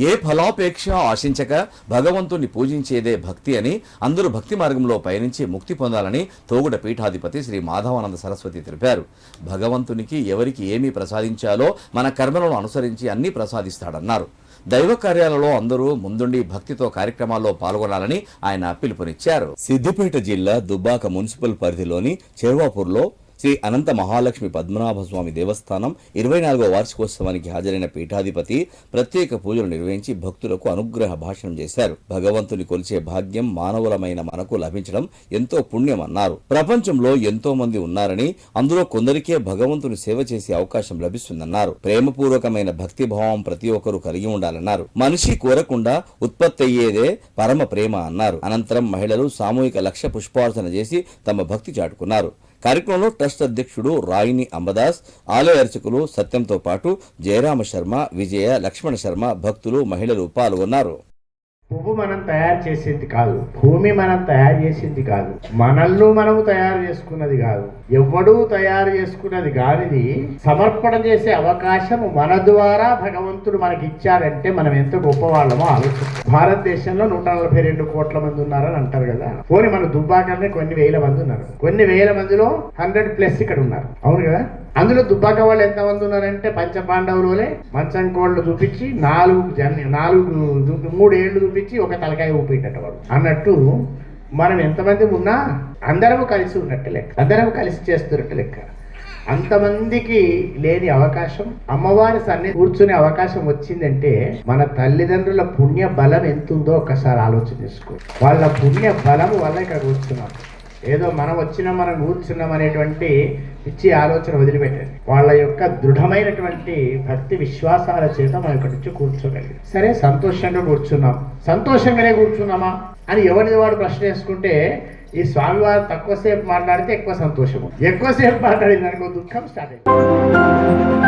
ఏ ఫలాపేక్ష ఆశించక భగవంతుని పూజించేదే భక్తి అని అందరూ భక్తి మార్గంలో పయనించి ముక్తి పొందాలని తోగుడ పీఠాధిపతి శ్రీ మాధవానంద సరస్వతి తెలిపారు. భగవంతునికి ఎవరికి ఏమి ప్రసాదించాలో మన కర్మలను అనుసరించి అన్ని ప్రసాదిస్తాడన్నారు. దైవ కార్యాలలో అందరూ ముందుండి భక్తితో కార్యక్రమాల్లో పాల్గొనాలని ఆయన పిలుపునిచ్చారు. సిద్దిపేట జిల్లా దుబ్బాక మున్సిపల్ పరిధిలోని చెర్వాపూర్లో శ్రీ అనంత మహాలక్ష్మి పద్మనాభ స్వామి దేవస్థానం ఇరవై నాలుగవ వార్షికోత్సవానికి హాజరైన పీఠాధిపతి ప్రత్యేక పూజలు నిర్వహించి భక్తులకు అనుగ్రహ భాషణం చేశారు. భగవంతుని కొలిచే భాగ్యం మానవులమైన మనకు లభించడం ఎంతో పుణ్యమన్నారు. ప్రపంచంలో ఎంతో మంది ఉన్నారని అందులో కొందరికే భగవంతుని సేవ చేసే అవకాశం లభిస్తుందన్నారు. ప్రేమపూర్వకమైన భక్తిభావం ప్రతి ఒక్కరూ కలిగి ఉండాలన్నారు. మనిషి కోరకుండా ఉత్పత్తి అయ్యేదే పరమ ప్రేమ అన్నారు. అనంతరం మహిళలు సామూహిక లక్ష్య పుష్పార్చన చేసి తమ భక్తి చాటుకున్నారు. కార్యక్రమంలో ట్రస్ట్ అధ్యక్షుడు రాయిని అంబదాస్ ఆలయ అర్చకులు సత్యంతో పాటు జయరామ శర్మ విజయ లక్ష్మణ శర్మ భక్తులు మహిళలు పాల్గొన్నారు. పువ్వు మనం తయారు చేసేది కాదు. భూమి మనం తయారు చేసింది కాదు. మనల్ని మనము తయారు చేసుకున్నది కాదు. ఎవడూ తయారు చేసుకున్నది కానిది సమర్పణ చేసే అవకాశం మన ద్వారా భగవంతుడు మనకి ఇచ్చాడంటే మనం ఎంత గొప్పవాళ్ళమో ఆలోచన. భారతదేశంలో నూట నలభై రెండు కోట్ల మంది ఉన్నారని అంటారు కదా. పోనీ మన దుబ్బాకనే కొన్ని వేల మంది ఉన్నారు. కొన్ని వేల మందిలో హండ్రెడ్ ప్లస్ ఇక్కడ ఉన్నారు. అవును కదా? అందులో దుబ్బాక వాళ్ళు ఎంతమంది ఉన్నారంటే పంచపాండవులే మంచం కోళ్ళు చూపించి నాలుగు జన్ నాలుగు మూడు ఏళ్ళు చూపించి ఒక తలకాయ ఊపిటట వాడు. అన్నట్టు మనం ఎంతమంది ఉన్నా అందరము కలిసి ఉన్నట్టు లెక్క. అందరం కలిసి చేస్తున్నట్టు లెక్క. అంతమందికి లేని అవకాశం అమ్మవారి సన్ని కూర్చునే అవకాశం వచ్చిందంటే మన తల్లిదండ్రుల పుణ్య బలం ఎంతుందో ఒక్కసారి ఆలోచన చేసుకో. వాళ్ళ పుణ్య బలం వల్ల ఇక్కడ కూర్చున్నాం. ఏదో మనం వచ్చినా మనం కూర్చున్నాం అనేటువంటి పిచ్చి ఆలోచన వదిలిపెట్టండి. వాళ్ళ యొక్క దృఢమైనటువంటి భక్తి విశ్వాసాల చేత మనం ఇక్కడి నుంచి కూర్చోగలిగాం. సరే సంతోషంగా కూర్చున్నాం. సంతోషంగానే కూర్చున్నామా అని ఎవరిది వాడు ప్రశ్న వేసుకుంటే ఈ స్వామివారు తక్కువసేపు మాట్లాడితే ఎక్కువ సంతోషము ఎక్కువసేపు మాట్లాడింది అనుకో దుఃఖం స్టార్ట్ అయింది